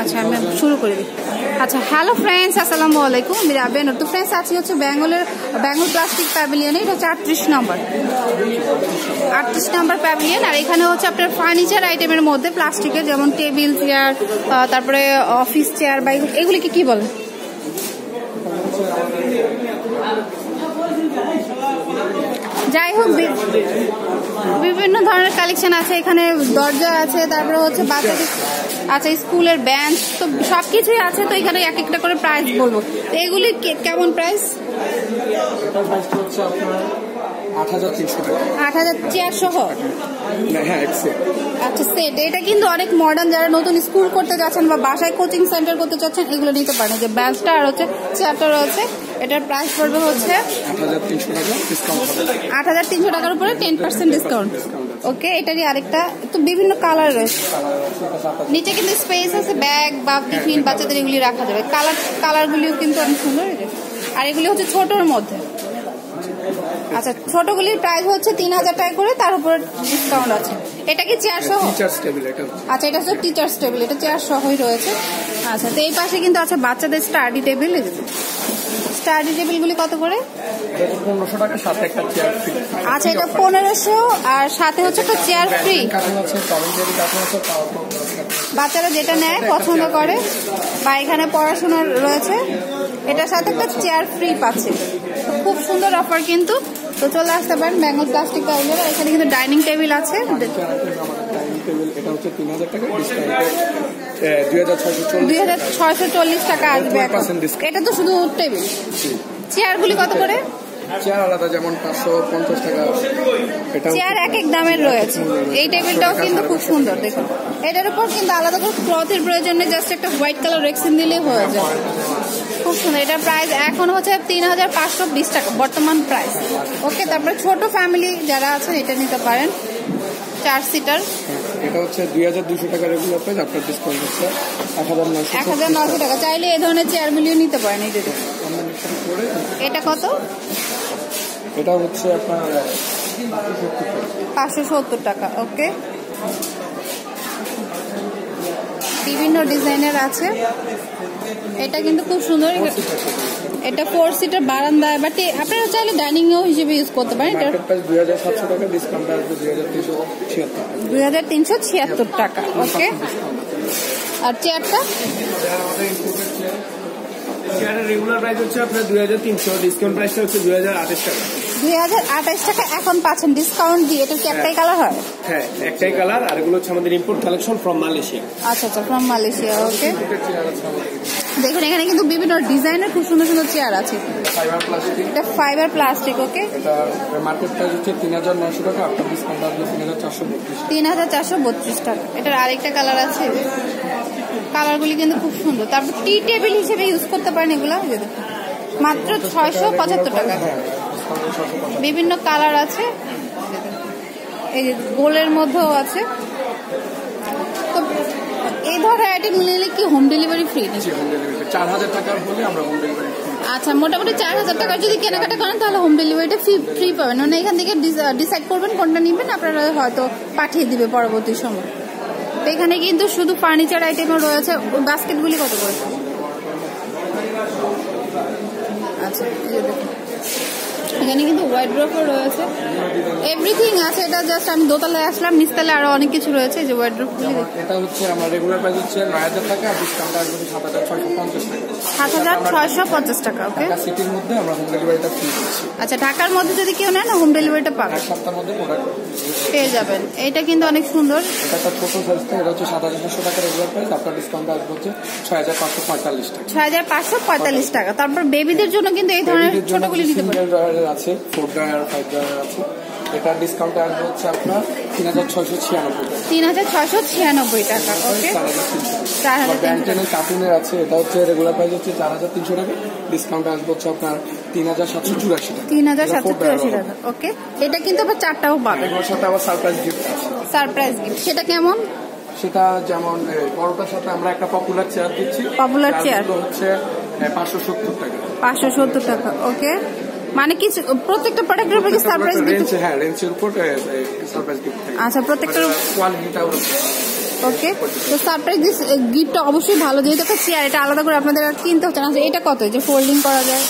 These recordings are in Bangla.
আচ্ছা শুরু করে দিই। আচ্ছা হ্যালো ফ্রেন্ডস আসসালামু আলাইকুম। রাবেন তো ফ্রেন্ডস আজকে হচ্ছে ব্যাঙ্গলের ব্যাঙ্গল প্লাস্টিক প্যাভিলিয়নে এটা হচ্ছে আটত্রিশ নম্বর আটত্রিশ নম্বর প্যাভিলিয়ন আর এখানে হচ্ছে আপনার ফার্নিচার আইটেমের মধ্যে প্লাস্টিকের যেমন টেবিল চেয়ার তারপরে অফিস চেয়ার বা এগুলি- এগুলিকে কি বলে? যাই হোক বিভিন্ন ধরনের কালেকশন আছে। এখানে দরজা আছে, তারপরে হচ্ছে বাচ্চাদের আচ্ছা স্কুলের বেঞ্চ তো সব কিছুই আছে তো এখানে এক একটা করে প্রাইস বলব। তো এগুলি কেমন প্রাইস আট হাজার চেয়ার সহ হ্যাঁ এক্সেল আচ্ছা সেট এটা কিন্তু অনেক মডার্ন যারা নতুন স্কুল করতে যাচ্ছেন বা বাসায় কোচিং সেন্টার করতে চাচ্ছেন এগুলো নিতে পারেন। যে আর হচ্ছে চেয়ারটা রয়েছে এটার প্রাইস পড়বে হচ্ছে আট হাজার তিনশো টাকার উপরে টেন পার্সেন্ট ডিসকাউন্ট ওকে এটারই আরেকটা। তো বিভিন্ন কালার রয়েছে। নিচে কিন্তু স্পেস আছে ব্যাগ বা টিফিন বাচ্চাদের এগুলি রাখা যাবে। কালার কালারগুলিও কিন্তু অনেক সুন্দর আর এগুলি হচ্ছে ছোটর মধ্যে। আচ্ছা ছোটগুলির প্রাইস হচ্ছে তিন হাজার টাকা করে তার উপরে ডিসকাউন্ট আছে। এটা কি চেয়ার সহ? আচ্ছা এটা হচ্ছে টিচার্স টেবিল এটা চেয়ার সহই রয়েছে। আচ্ছা তো এই পাশে কিন্তু আছে বাচ্চাদের স্টাডি টেবিল স্টাডি টেবিলগুলি কত করে? পনেরোশো টাকা সাথে একটা চেয়ার ফ্রি আচ্ছা এটা পনেরোশো আর সাথে হচ্ছে একটা চেয়ার ফ্রি বাচ্চারা যেটা নেয় পছন্দ করে বা এখানে পড়াশোনা রয়েছে এটার সাথে একটা চেয়ার ফ্রি পাচ্ছে। তো খুব সুন্দর অফার কিন্তু। তো চলে আসতে পারেন বেঙ্গল প্লাস্টিক টাইলের এখানে কিন্তু ডাইনিং টেবিল আছে। এটা হচ্ছে তিন হাজার টাকা দুই হাজার ছয়শো চল্লিশ টাকা আসবে এখন। 20% discount। এটা তো শুধু টেবিল চেয়ারগুলি কত করে? চেয়ার আলাদা যেমন পাঁচশো পঞ্চাশ টাকা। চেয়ার এক এক দামের রয়েছে। এই টেবিলটাও কিন্তু খুব সুন্দর দেখুন। এটার উপর কিন্তু আলাদা করে ক্লথের প্রয়োজন নেই জাস্ট একটা হোয়াইট কালার রেক্সিন দিলেই হয়ে যায় খুব সুন্দর। এটার প্রাইস এখন হচ্ছে তিন হাজার পাঁচশো বিশ টাকা বর্তমান প্রাইস ওকে তারপরে ছোট ফ্যামিলি যারা আছেন এটা নিতে পারেন। চার সিটার। এটা হচ্ছে দুই হাজার দুশো টাকা রেগুলার প্রাইস আপনার ডিসকাউন্ট হচ্ছে এক হাজার নয়শো এক হাজার নশো টাকা। চাইলে এই ধরনের চেয়ারগুলিও নিতে পারেন এই এটা কত? এটা হচ্ছে আপনার পাঁচশো সত্তর টাকা ওকে। বিভিন্ন ডিজাইনের আছে। এটা কিন্তু খুব সুন্দর। এটা ফোর সিটার বারান্দা বাট আপনারা চাইলে ডাইনিং হিসেবে ইউজ করতে পারেন। এটা দুই হাজার তিনশো ছিয়াত্তর টাকা ওকে আর চেয়ারটা চেয়ারের রেগুলার প্রাইস হচ্ছে আপনার দুই হাজার তিনশো ডিসকাউন্ট প্রাইসটা হচ্ছে দুই হাজার আঠাশ টাকা। দুই হাজার আঠাশ টাকা এখন পাচ্ছেন। ডিসকাউন্ট দিয়ে এটা কি একটাই কালার হয়? হ্যাঁ একটাই কালার আর এগুলো হচ্ছে আমাদের ইম্পোর্ট কালেকশন ফ্রম মালয়েশিয়া আচ্ছা আচ্ছা ফ্রম মালয়েশিয়া ওকে দেখুন এখানে কিন্তু বিভিন্ন ডিজাইনের খুব সুন্দর সুন্দর চেয়ার আছে। এটা ফাইবার প্লাস্টিক ওকে এটা মার্কেট প্রাইস হচ্ছে তিন হাজার নয়শো টাকা আপনার ডিসকাউন্ট আসবে তিন হাজার চারশো বত্রিশ তিন হাজার চারশো বত্রিশ টাকা। এটার আরেকটা কালার আছে। কালারগুলি কিন্তু খুব সুন্দর। তারপর টি টেবিল হিসেবে ইউজ করতে পারেন এগুলো। মাত্র ছয়শো পঁচাত্তর টাকা। বিভিন্ন কালার আছে। এই যে গোলের মধ্যেও আছে। তো এই ধরনের আইটেম নিলে কি হোম ডেলিভারি ফ্রি চার হাজার টাকার হলে আমরা হোম ডেলিভারি আচ্ছা মোটামুটি চার হাজার টাকার যদি কেনাকাটা করেন তাহলে হোম ডেলিভারিটা ফ্রি ফ্রি পাবেন। মানে এখান থেকে ডিসাইড করবেন কোনটা নেবেন আপনারা হয়তো পাঠিয়ে দিবে পরবর্তী সময়। তো এখানে কিন্তু শুধু ফার্নিচার আইটেমও রয়েছে। বাস্কেটগুলি কত করে? আচ্ছা। এখানে কিন্তু হোয়াইট ড্রপও রয়েছে। এভরিথিং আছে এটা জাস্ট আমি দোতলায় আসলাম নিচতলায় আরও অনেক কিছু রয়েছে যে হোয়াইট ড্রপগুলি এটা হচ্ছে আমার রেগুলার প্রাইস হচ্ছে নয় হাজার টাকা আর ডিসকাউন্ট আসবে সাত হাজার ছয়শো পঞ্চাশ টাকা। সাত হাজার ছয়শো পঞ্চাশ টাকা ওকে ঢাকা সিটির মধ্যে আমরা হোম ডেলিভারিটা ফ্রি দিচ্ছি। আচ্ছা ঢাকার মধ্যে যদি কেউ নেন হোম ডেলিভারিটা পাবেন এক সপ্তাহের মধ্যে প্রোডাক্ট পেয়ে যাবেন। এটা কিন্তু অনেক সুন্দর। এটা একটা ছোট সাইজ এটা হচ্ছে সাত হাজার ছশো টাকা রেগুলার প্রাইস আপনার ডিসকাউন্ট আসবে হচ্ছে ছয় হাজার পাঁচশো পঁয়তাল্লিশ টাকা। ছয় হাজার পাঁচশো পঁয়তাল্লিশ টাকা। তারপর বেবিদের জন্য কিন্তু এই ধরনের ছোটগুলি নিতে পারেন ড্রয়ারের আছে ফোর ড্রয়ার ফাইভ ড্রয়ার আছে। এটার ডিসকাউন্ট আসবে হচ্ছে আপনার তিন হাজার ছয়শো ছিয়ানব্বই টাকা। তিন হাজার ছয়শো ছিয়ানব্বই টাকা ওকে চার হাজার ব্যান্টেনের কার্টুনের আছে এটা হচ্ছে রেগুলার প্রাইস হচ্ছে চার হাজার তিনশো টাকা। ডিসকাউন্ট আসবে হচ্ছে আপনার তিন হাজার সাতশো চুরাশি টাকা। তিন হাজার সাতশো চুরাশি টাকা ওকে এটা কিন্তু আবার চারটাও পাবেন এগুলোর সাথে আবার সারপ্রাইজ গিফট আছে। সারপ্রাইজ গিফট সেটা কেমন? সেটা যেমন বড়টার সাথে আমরা একটা পপুলার চেয়ার দিচ্ছি। Chair। চেয়ারগুলো হচ্ছে পাঁচশো সত্তর টাকা। পাঁচশো সত্তর টাকা ওকে মানে কি প্রত্যেকটা প্রোডাক্টের উপরে কি সারপ্রাইজ গিফট হ্যাঁ রেঞ্জের উপর সারপ্রাইজ গিফট আচ্ছা প্রত্যেকটার কোয়ালিটিটাও ওকে তো সারপ্রাইজ গিফটটা অবশ্যই ভালো যেহেতু একটা চেয়ার এটা আলাদা করে আপনাদের আর কিনতে হচ্ছে না। আচ্ছা, এটা কত? যে ফোল্ডিং করা যায়।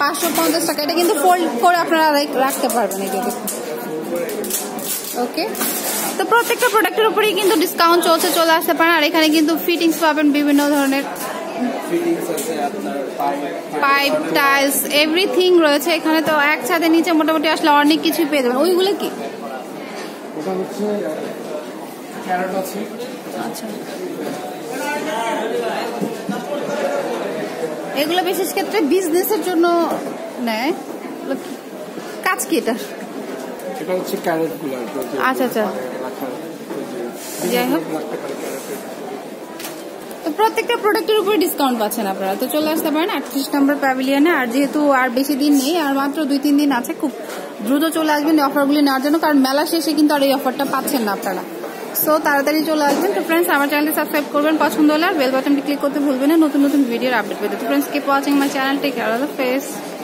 পাঁচশো পঞ্চাশ টাকা। এটা কিন্তু ফোল্ড করে আপনারা রাখতে পারবেন যে ওকে তো প্রত্যেকটা প্রোডাক্টের উপরেই কিন্তু ডিসকাউন্ট চলছে চলে আসতে পারেন আর এখানে কিন্তু ফিটিংস পাবেন বিভিন্ন ধরনের। পাইপ টাইলস এভরিথিং রয়েছে এখানে তো এক ছাদের নিচে মোটামুটি আসলে অনেক কিছুই পেয়ে যাবেন। ওইগুলো কি? ওটা হচ্ছে ক্যারট আছে। আচ্ছা। এগুলো বিশেষ ক্ষেত্রে বিজনেসের জন্য নেয়। কাজ কি এটা হচ্ছে আচ্ছা, আচ্ছা। যাই হোক। রাখতে পারে ক্যারেটের তো প্রত্যেকটা প্রোডাক্টের উপরে ডিসকাউন্ট পাচ্ছেন আপনারা। তো চলে আসতে পারেন আটত্রিশ নম্বর প্যাভিলিয়নে আর যেহেতু আর বেশি দিন নেই, আর মাত্র দুই, তিন দিন আছে, খুব দ্রুত চলে আসবেন এই অফারগুলি নেওয়ার জন্য, কারণ মেলা শেষে কিন্তু আর এই অফারটা পাচ্ছেন না আপনারা। সো তাড়াতাড়ি চলে আসবেন। তো ফ্রেন্ডস আমার চ্যানেলটি সাবস্ক্রাইব করবেন, পছন্দ হলে আর বেল বাটনটি ক্লিক করতে ভুলবেন না। নতুন নতুন ভিডিওর আপডেট পেতে। তো friends keep watching my channel take care face